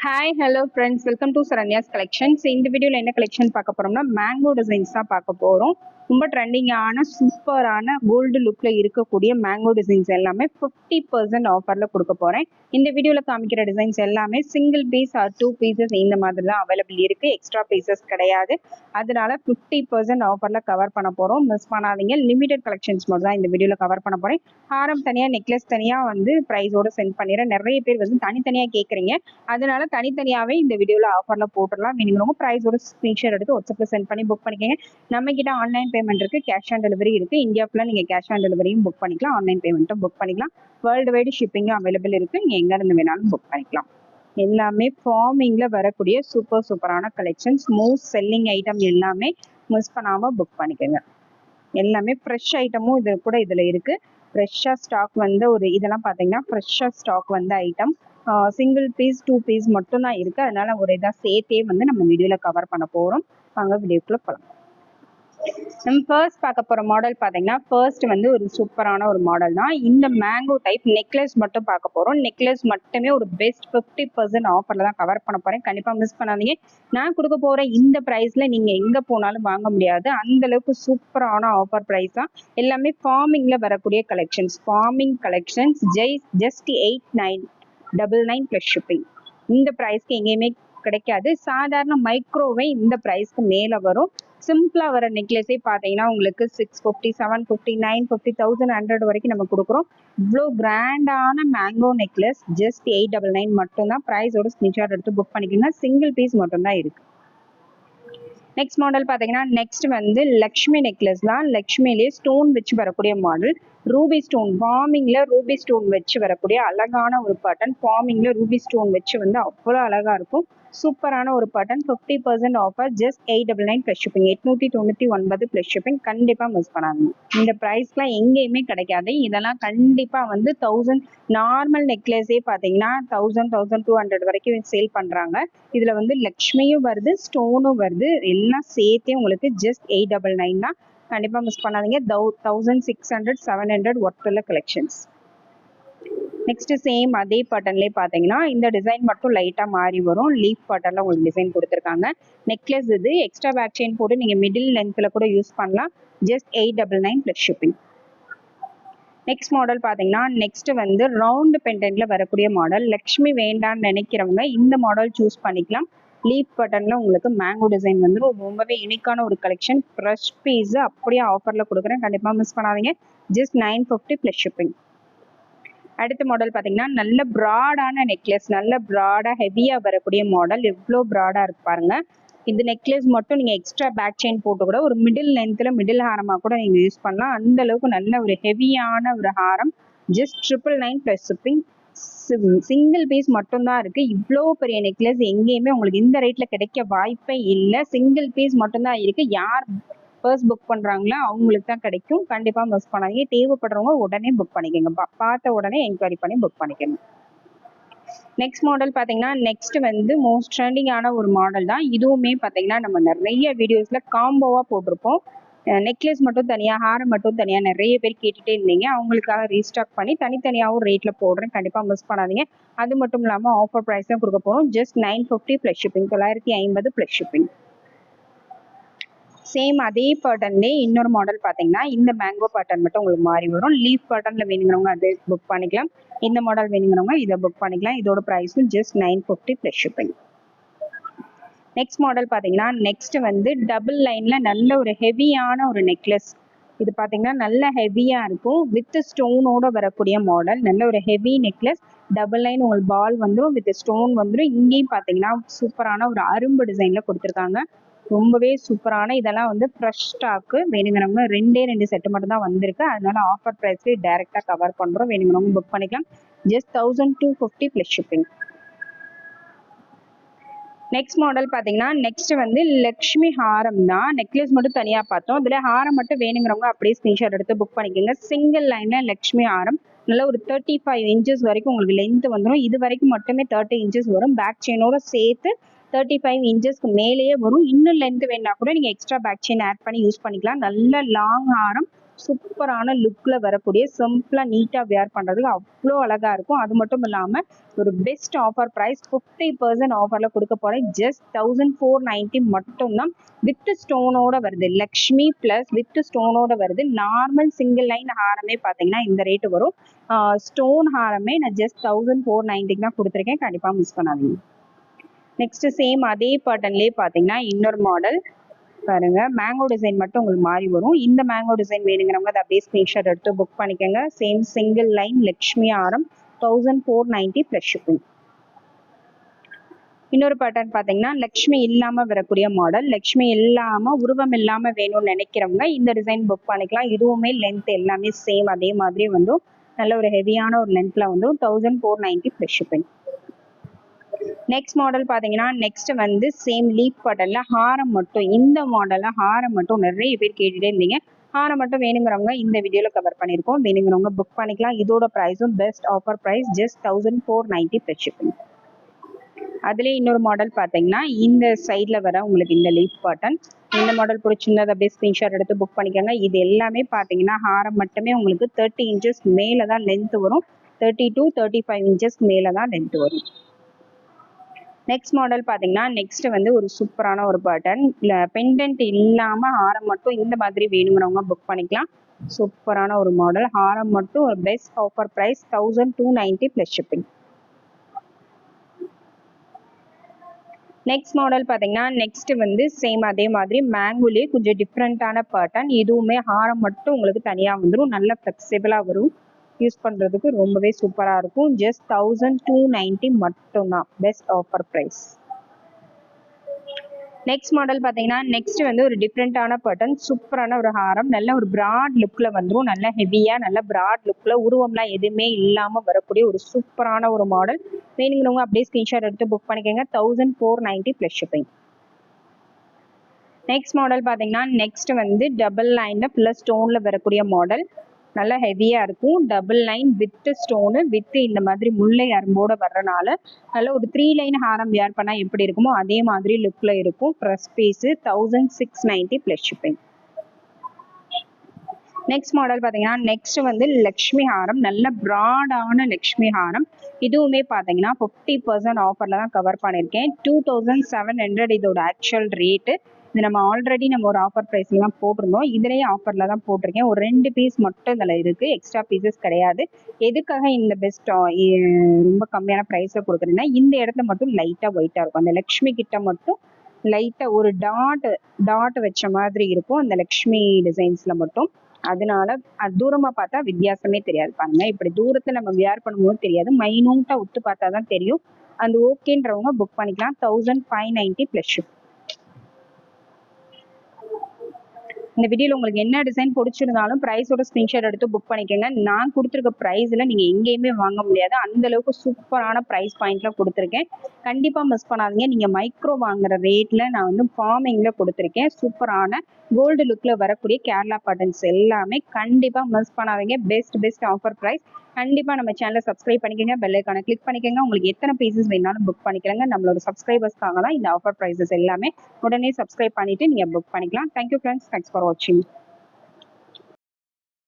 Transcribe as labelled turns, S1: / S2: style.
S1: Hi hello friends welcome to Saranya's collections இந்த வீடியோவில் என்ன கலெக்ஷன் பார்க்க போறோம்னா மேங்கோ டிசைன்ஸ் தான் பார்க்க போகிறோம் ரொம்ப ட்ரெண்டிங்கான சூப்பரான கோல்டு லுக்கில் இருக்கக்கூடிய மேங்கோ டிசைன்ஸ் எல்லாமே ஃபிஃப்டி பர்சன்ட் ஆஃபரில் கொடுக்க போகிறேன் இந்த வீடியோவில் காமிக்கிற டிசைன்ஸ் எல்லாமே single piece or two pieces இந்த மாதிரி தான் அவைலபிள் இருக்குது எக்ஸ்ட்ரா பீசஸ் கிடையாது. அதனால ஃபிஃப்டி பர்சன்ட் ஆஃபரில் கவர் பண்ண போகிறோம் மிஸ் பண்ணாதீங்க. லிமிடெட் கலெக்ஷன்ஸ் மட்டும் தான் இந்த வீடியோவில் கவர் பண்ண போகிறேன் ஹாரம் தனியாக நெக்லஸ் தனியாக வந்து ப்ரைஸோட சென்ட் பண்ணிடுறேன். நிறைய பேர் வந்து தனித்தனியாக கேட்குறீங்க அதனால தனித்தனியாகவே இந்த வீடியோவில் ஆஃபரில் போட்டுடலாம். நீங்கள் ப்ரைஸோட ஸ்க்ரீன்ஷாட் எடுத்து வாட்ஸ்அப்பில் சென்ட் பண்ணி புக் பண்ணிக்கோங்க. நம்ம கிட்ட ஆன்லைன் பேமெண்ட் இருக்குது கேஷ் ஆன் டெலிவரி இருக்குது இந்தியா ஃபுல்லாக நீங்கள் கேஷ் ஆன் டெலிவரியும் புக் பண்ணிக்கலாம். ஆன்லைன் பேமெண்ட்டும் புக் பண்ணிக்கலாம். வேர்ல்டு வைடு ஷிப்பிங்கும் அவைலபிள் இருக்குது நீங்கள் எங்கேருந்து வேணாலும் புக் பண்ணிக்கலாம். எல்லாமே ஃபார்மிங்கில் வரக்கூடிய சூப்பர் சூப்பரான கலெக்ஷன்ஸ் மோஸ்ட் செல்லிங் ஐட்டம் எல்லாமே மிஸ் பண்ணாமல் புக் பண்ணிக்கோங்க. எல்லாமே ஃப்ரெஷ் ஐட்டமும் இது கூட இதில் இருக்குது ஃப்ரெஷ்ஷாக ஸ்டாக் வந்து ஒரு இதெல்லாம் பார்த்தீங்கன்னா ஃப்ரெஷ்ஷாக ஸ்டாக் வந்த item single piece two piece மட்டும்தான் இருக்குது அதனால ஒரு இதாக சேர்த்தே வந்து நம்ம வீடியோவில் கவர் பண்ண போகிறோம் வாங்க வீடியோக்குள்ளே போகலாம் நம்ம ஃபர்ஸ்ட் பார்க்க போகிற மாடல் பார்த்தீங்கன்னா ஃபர்ஸ்ட் வந்து ஒரு சூப்பரான ஒரு மாடல் தான். இந்த மேங்கோ டைப் நெக்லஸ் மட்டும் பார்க்க போகிறோம் நெக்லஸ் மட்டுமே ஒரு பெஸ்ட் ஃபிஃப்டி பர்சன்ட் ஆஃபரில் தான் கவர் பண்ண போகிறேன் கண்டிப்பாக மிஸ் பண்ணாதீங்க. நான் கொடுக்க போகிற இந்த ப்ரைஸில் நீங்கள் எங்கே போனாலும் வாங்க முடியாது. அந்தளவுக்கு சூப்பரான ஆஃபர் ப்ரைஸ் தான். எல்லாமே ஃபார்மிங்கில் வரக்கூடிய collections farming collections Jai just eight nine double nine plus shipping இந்த ப்ரைஸ்க்கு எங்கேயுமே கிடைக்காது. சாதாரண மைக்ரோவே இந்த ப்ரைஸ்க்கு மேலே வரும். சிம்பிளாக வர நெக்லஸே பார்த்தீங்கன்னா உங்களுக்கு six fifty seven fifty nine fifty thousand hundred வரைக்கும் நம்ம கொடுக்குறோம். இவ்வளோ கிராண்டான mango necklace just eight double nine மட்டும்தான். ப்ரைஸோட ஸ்க்ரீன்ஷாட் எடுத்து புக் பண்ணிக்கோங்க. சிங்கிள் பீஸ் மட்டும்தான் இருக்குது நெக்ஸ்ட் மாடல் பார்த்தீங்கன்னா நெக்ஸ்ட் வந்து லக்ஷ்மி நெக்லஸ் தான். லக்ஷ்மிலேயே ஸ்டோன் வச்சு வரக்கூடிய மாடல் ரூபி ஸ்டோன் ஃபார்மிங்கில் ரூபி ஸ்டோன் வச்சு வரக்கூடிய அழகான ஒரு பட்டன் ஃபார்மிங்கில் ரூபி ஸ்டோன் வச்சு வந்து அவ்வளோ அழகாக இருக்கும். சூப்பரான ஒரு button. Fifty percent offer just eight double nine plus shipping எட்நூற்றி தொண்ணூற்றி ஒன்பது ப்ளஸ் ஷிப்பிங் கண்டிப்பாக மிஸ் பண்ணாதீங்க. இந்த ப்ரைஸ்லாம் எங்கேயுமே கிடைக்காது. இதெல்லாம் கண்டிப்பாக வந்து தௌசண்ட் நார்மல் நெக்லஸே பார்த்தீங்கன்னா தௌசண்ட் தௌசண்ட் டூ ஹண்ட்ரட் வரைக்கும் சேல் பண்ணுறாங்க இதில் வந்து லக்ஷ்மியும் வருது ஸ்டோனும் வருது. எல்லாம் சேர்த்தே உங்களுக்கு ஜஸ்ட் எயிட் டபுள் நைன் தான். கண்டிப்பாக மிஸ் பண்ணாதீங்க. தௌ thousand six hundred seven hundred ஒர்த்துள்ள collections next same அதே பட்டன்லேயே பார்த்தீங்கன்னா இந்த டிசைன் மட்டும் லைட்டாக மாறி வரும். லீஃப் பட்டனில் உங்களுக்கு டிசைன் கொடுத்துருக்காங்க. நெக்லஸ் இது எக்ஸ்ட்ரா பேக் செயின் போட்டு நீங்கள் மிடில் லென்த்தில் கூட யூஸ் பண்ணலாம். Just eight double nine plus shipping next model பார்த்தீங்கன்னா நெக்ஸ்ட் வந்து ரவுண்டு பெண்டன்ட்ல வரக்கூடிய மாடல் லக்ஷ்மி வேண்டான்னு நினைக்கிறவங்க இந்த மாடல் சூஸ் பண்ணிக்கலாம். லீஃப் பட்டன்ல உங்களுக்கு மேங்கோ டிசைன் வந்து ரொம்பவே யூனிக்கான ஒரு கலெக்ஷன் ஃப்ரெஷ் பீஸ் அப்படியே ஆஃபரில் கொடுக்குறேன். கண்டிப்பாக மிஸ் பண்ணாதீங்க. Just nine fifty plus shipping அடுத்த மாடல் பார்த்தீங்கன்னா நல்ல ப்ராடான நெக்லஸ் நல்ல ப்ராடாக ஹெவியாக வரக்கூடிய மாடல் எவ்வளோ ப்ராடாக இருக்கு பாருங்க. இந்த நெக்லஸ் மட்டும் நீங்கள் எக்ஸ்ட்ரா பேக் செயின் போட்டு கூட ஒரு மிடில் லென்த்தில் மிடில் ஹாரமாக கூட நீங்கள் யூஸ் பண்ணலாம். அந்த அளவுக்கு நல்ல ஒரு ஹெவியான ஒரு ஹாரம். Just triple nine plus shipping single piece மட்டும்தான் இருக்கு. இவ்வளோ பெரிய நெக்லஸ் எங்கேயுமே உங்களுக்கு இந்த ரேட்ல கிடைக்க வாய்ப்பே இல்லை. சிங்கிள் பீஸ் மட்டும்தான் இருக்கு. யார் ஃபர்ஸ்ட் புக் பண்ணுறாங்களோ அவங்களுக்கு தான் கிடைக்கும். கண்டிப்பாக மிஸ் பண்ணாதீங்க. தேவைப்படுறவங்க உடனே புக் பண்ணிக்கோங்க பார்த்த உடனே என்கொயரி பண்ணி புக் பண்ணிக்கோங்க. நெக்ஸ்ட் மாடல் பார்த்தீங்கன்னா நெக்ஸ்ட் வந்து மோஸ்ட் ட்ரெண்டிங்கான ஒரு மாடல் தான். இதுவுமே பார்த்தீங்கன்னா நம்ம நிறைய வீடியோஸில் காம்போவாக போட்டிருப்போம். நெக்லஸ் மட்டும் தனியாக ஹாரம் மட்டும் தனியாக நிறைய பேர் கேட்டுகிட்டே இருந்தீங்க. அவங்களுக்காக ரீஸ்டாக் பண்ணி தனித்தனியாகவும் ரேட்டில் போடுறேன். கண்டிப்பாக மிஸ் பண்ணாதீங்க. அது மட்டும் இல்லாமல் ஆஃபர் ப்ரைஸ் தான் கொடுக்க போகிறோம் just nine fifty plus shipping தொள்ளாயிரத்தி ஐம்பது ப்ளஸ் ஷிப்பிங் சேம் அதே பேட்டர்ன்லேயே இன்னொரு மாடல் பார்த்தீங்கன்னா இந்த மேங்கோ பேட்டர்ன் மட்டும் உங்களுக்கு மாறி வரும். லீஃப் பேட்டர்னில் வேணுங்கிறவங்க அதை புக் பண்ணிக்கலாம். இந்த மாடல் வேணுங்கிறவங்க இதை புக் பண்ணிக்கலாம். இதோட ப்ரைஸும் just nine fifty plus shipping next model பார்த்தீங்கன்னா நெக்ஸ்ட் வந்து டபுள் லைனில் நல்ல ஒரு ஹெவியான ஒரு நெக்லஸ் இது பார்த்தீங்கன்னா நல்ல ஹெவியாக இருக்கும். வித் ஸ்டோனோட வரக்கூடிய மாடல் நல்ல ஒரு ஹெவி நெக்லஸ் டபுள் லைன் உங்களுக்கு பால் வந்துடும் வித் ஸ்டோன் வந்துடும் இங்கேயும் பார்த்தீங்கன்னா சூப்பரான ஒரு அரும்பு டிசைனில் கொடுத்துருக்காங்க. ரொம்பவே சூப்பரான இதெல்லாம் வந்து ஃப்ரெஷ் ஸ்டாக்கு வேணுங்கிறவங்க ரெண்டே ரெண்டு செட்டு மட்டும் தான் வந்திருக்கு. அதனால ஆஃபர் ப்ரைஸ்லேயே டேரெக்டாக கவர் பண்ணுறோம் வேணுங்கிறவங்க புக் பண்ணிக்கலாம். Just thousand two fifty plus shipping next model பார்த்தீங்கன்னா நெக்ஸ்ட் வந்து லக்ஷ்மி ஹாரம் தான். நெக்லஸ் மட்டும் தனியாக பார்த்தோம். அதில் ஹாரம் மட்டும் வேணுங்கிறவங்க அப்படியே ஸ்க்ரீன்ஷாட் எடுத்து புக் பண்ணிக்கோங்க. சிங்கிள் லைனில் லக்ஷ்மி ஹாரம் நல்ல ஒரு தேர்ட்டி ஃபைவ் இன்ச்சஸ் வரைக்கும் உங்களுக்கு லென்த் வந்துடும் இது வரைக்கும் மட்டுமே தேர்ட்டி இன்ச்சஸ் வரும். பேக் செயினோட சேர்த்து தேர்ட்டி ஃபைவ் இன்ச்சஸ்க்கு மேலேயே வரும். இன்னும் லென்த் வேணா கூட நீங்கள் எக்ஸ்ட்ரா பேக் செயின் ஆட் பண்ணி யூஸ் பண்ணிக்கலாம். நல்ல லாங் ஹாரம் சூப்பரான லுக்கில் வரக்கூடிய சிம்பிளாக நீட்டாக வேர் பண்ணுறதுக்கு அவ்வளோ அழகாக இருக்கும். அது மட்டும் இல்லாமல் ஒரு best offer price fifty percent ஆஃபரில் கொடுக்க போகிறேன் ஜஸ்ட் தௌசண்ட் ஃபோர் நைன்ட்டி மட்டும்தான். வித் ஸ்டோனோட வருது. லக்ஷ்மி ப்ளஸ் வித் ஸ்டோனோட வருது. நார்மல் சிங்கிள் லைன் ஹாரமே பார்த்தீங்கன்னா இந்த ரேட்டு வரும். ஸ்டோன் ஹாரமே நான் ஜஸ்ட் தௌசண்ட் ஃபோர் நைன்ட்டிக்கு தான் கொடுத்துருக்கேன். கண்டிப்பாக மிஸ் பண்ணாதீங்க. நெக்ஸ்ட் சேம் அதே பேட்டர்ன்லேயே பார்த்தீங்கன்னா இன்னொரு மாடல் பாருங்க மேங்கோ டிசைன் மட்டும் உங்களுக்கு மாறி வரும். இந்த மேங்கோ டிசைன் வேணுங்கிறவங்க அதை அப்படியே ஸ்க்ரீன்ஷாட் எடுத்து புக் பண்ணிக்கோங்க. சேம் சிங்கிள் லைன் லக்ஷ்மி ஆரம் thousand four ninety plus shipping இன்னொரு பேட்டர்ன் பார்த்தீங்கன்னா லக்ஷ்மி இல்லாமல் வரக்கூடிய மாடல் லக்ஷ்மி இல்லாமல் உருவம் இல்லாமல் வேணும்னு நினைக்கிறவங்க இந்த டிசைன் புக் பண்ணிக்கலாம். இதுவுமே லென்த் எல்லாமே சேம் அதே மாதிரி வந்து நல்ல ஒரு ஹெவியான ஒரு லென்த்தில் வந்து thousand four ninety plus shipping next model பார்த்தீங்கன்னா நெக்ஸ்ட் வந்து சேம் லீப் பாட்டலில் ஹாரம் மட்டும் இந்த மாடலில் ஹாரம் மட்டும் நிறைய பேர் கேட்டுகிட்டே இருந்தீங்க. ஹாரம் மட்டும் வேணுங்கிறவங்க இந்த வீடியோவில் கவர் பண்ணியிருக்கோம் வேணுங்கிறவங்க புக் பண்ணிக்கலாம். இதோட ப்ரைஸும் best offer price just thousand four ninety plus shipping அதுலேயே இன்னொரு மாடல் பார்த்தீங்கன்னா இந்த சைடில் வர உங்களுக்கு இந்த லீப் பாட்டன் இந்த மாடல் பிடிச்சிருந்தது அப்படியே ஸ்க்ரீன்ஷாட் எடுத்து புக் பண்ணிக்கோங்க. இது எல்லாமே பார்த்தீங்கன்னா ஹாரம் மட்டுமே உங்களுக்கு தேர்ட்டி இன்ச்சஸ் மேலே தான் லென்த் வரும். Thirty two thirty five inches மேலே தான் லென்த் வரும். நெக்ஸ்ட் மாடல் பார்த்தீங்கன்னா நெக்ஸ்ட் வந்து ஒரு சூப்பரான ஒரு பட்டன் இல்லை பெண்டன்ட் இல்லாமல் ஹாரம் மட்டும் இந்த மாதிரி வேணுங்கிறவங்க புக் பண்ணிக்கலாம். சூப்பரான ஒரு மாடல் ஹாரம் மட்டும் ஒரு best offer price thousand two ninety plus shipping next model பார்த்தீங்கன்னா நெக்ஸ்ட் வந்து சேம் அதே மாதிரி மேங்கோலே கொஞ்சம் டிஃப்ரெண்ட்டான பேட்டர்ன் இதுவுமே ஹாரம் மட்டும் உங்களுக்கு தனியாக வந்துடும் நல்ல ஃப்ளெக்சிபிளாக வரும். யூஸ் பண்ணுறதுக்கு ரொம்பவே சூப்பராக இருக்கும். ஜஸ்ட் தௌசண்ட் டூ நைன்ட்டி மட்டும்தான். Best offer price next model பார்த்தீங்கன்னா நெக்ஸ்ட் வந்து ஒரு டிஃப்ரெண்ட்டான பட்டன் சூப்பரான ஒரு ஹாரம் நல்ல ஒரு ப்ராட் லுக்கில் வந்துடும் நல்ல ஹெவியாக நல்ல ப்ராட் லுக்கில் உருவம்லாம் எதுவுமே இல்லாமல் வரக்கூடிய ஒரு சூப்பரான ஒரு மாடல் வேணுங்கிறவங்க அப்படியே ஸ்க்ரீன்ஷாட் எடுத்து புக் பண்ணிக்கோங்க. Thousand four ninety plus shipping next model பார்த்தீங்கன்னா நெக்ஸ்ட் வந்து டபுள் லைனில் ப்ளஸ் ஸ்டோனில் வரக்கூடிய மாடல் நல்லா ஹெவியாக இருக்கும். Double line with stone with இந்த மாதிரி முல்லை அரும்போடு வர்றனால நல்ல ஒரு த்ரீ லைன் ஹாரம் வியர் பண்ணால் எப்படி இருக்குமோ அதே மாதிரி லுக்கில் இருக்கும். Press piece thousand six ninety plus shipping next model பார்த்தீங்கன்னா நெக்ஸ்ட் வந்து லக்ஷ்மி ஹாரம். நல்ல ப்ராடான லக்ஷ்மி ஹாரம். இதுவுமே பார்த்தீங்கன்னா ஃபிஃப்டி பர்சன்ட் ஆஃபரில் தான் கவர் பண்ணியிருக்கேன் டூ தௌசண்ட் செவன் ஹண்ட்ரட் இதோட ஆக்சுவல் ரேட்டு இது நம்ம ஆல்ரெடி நம்ம ஒரு ஆஃபர் ப்ரைஸில் தான் போட்டிருந்தோம். இதுலேயே ஆஃபரில் தான் போட்டிருக்கேன். ஒரு ரெண்டு பீஸ் மட்டும் இதில் இருக்குது எக்ஸ்ட்ரா பீசஸ் கிடையாது. எதுக்காக இந்த பெஸ்ட் ரொம்ப கம்மியான ப்ரைஸில் கொடுக்குறேன்னா இந்த இடத்துல மட்டும் லைட்டாக ஒயிட்டாக இருக்கும். அந்த லக்ஷ்மி கிட்ட மட்டும் லைட்டாக ஒரு டாட் டாட் வச்ச மாதிரி இருக்கும். அந்த லக்ஷ்மி டிசைன்ஸில் மட்டும். அதனால அது தூரமாக பார்த்தா வித்தியாசமே தெரியாது பாருங்க. இப்படி தூரத்தில் நம்ம வியர் பண்ணும்போது தெரியாது. மைனூட்டாக உத்து பார்த்தா தான் தெரியும் அந்த ஓகேன்றவங்க புக் பண்ணிக்கலாம். Thousand five ninety plus shift இந்த வீடியோவில் உங்களுக்கு என்ன டிசைன் பிடிச்சிருந்தாலும் ப்ரைஸோட ஸ்க்ரீன்ஷாட் எடுத்து புக் பண்ணிக்கோங்க. நான் கொடுத்துருக்க ப்ரைஸில் நீங்கள் எங்கேயுமே வாங்க முடியாது. அந்த அளவுக்கு சூப்பரான ப்ரைஸ் பாயிண்ட்லாம் கொடுத்துருக்கேன். கண்டிப்பாக மிஸ் பண்ணாதீங்க. நீங்கள் மைக்ரோ வாங்குற ரேட்டில் நான் வந்து ஃபார்மிங்கில் கொடுத்துருக்கேன். சூப்பரான கோல்டு லுக்கில் வரக்கூடிய கேரளா பட்டன்ஸ் எல்லாமே கண்டிப்பாக மிஸ் பண்ணாதீங்க. பெஸ்ட் பெஸ்ட் ஆஃபர் ப்ரைஸ் கண்டிப்பாக நம்ம சேனலை சப்ஸ்கிரைப் பண்ணிக்கோங்க. பெல்லைக்கான கிளிக் பண்ணிக்கோங்க. உங்களுக்கு எத்தனை பீசஸ் வேணாலும் புக் பண்ணிக்கலாங்க. நம்மளோட சப்ஸ்கிரைபர்ஸ்க்காக தான் இந்த ஆஃபர் ப்ரைஸஸ் எல்லாமே உடனே சப்ஸ்கிரைப் பண்ணிவிட்டு நீங்கள் புக் பண்ணிக்கலாம். Thank you friends thanks for watching.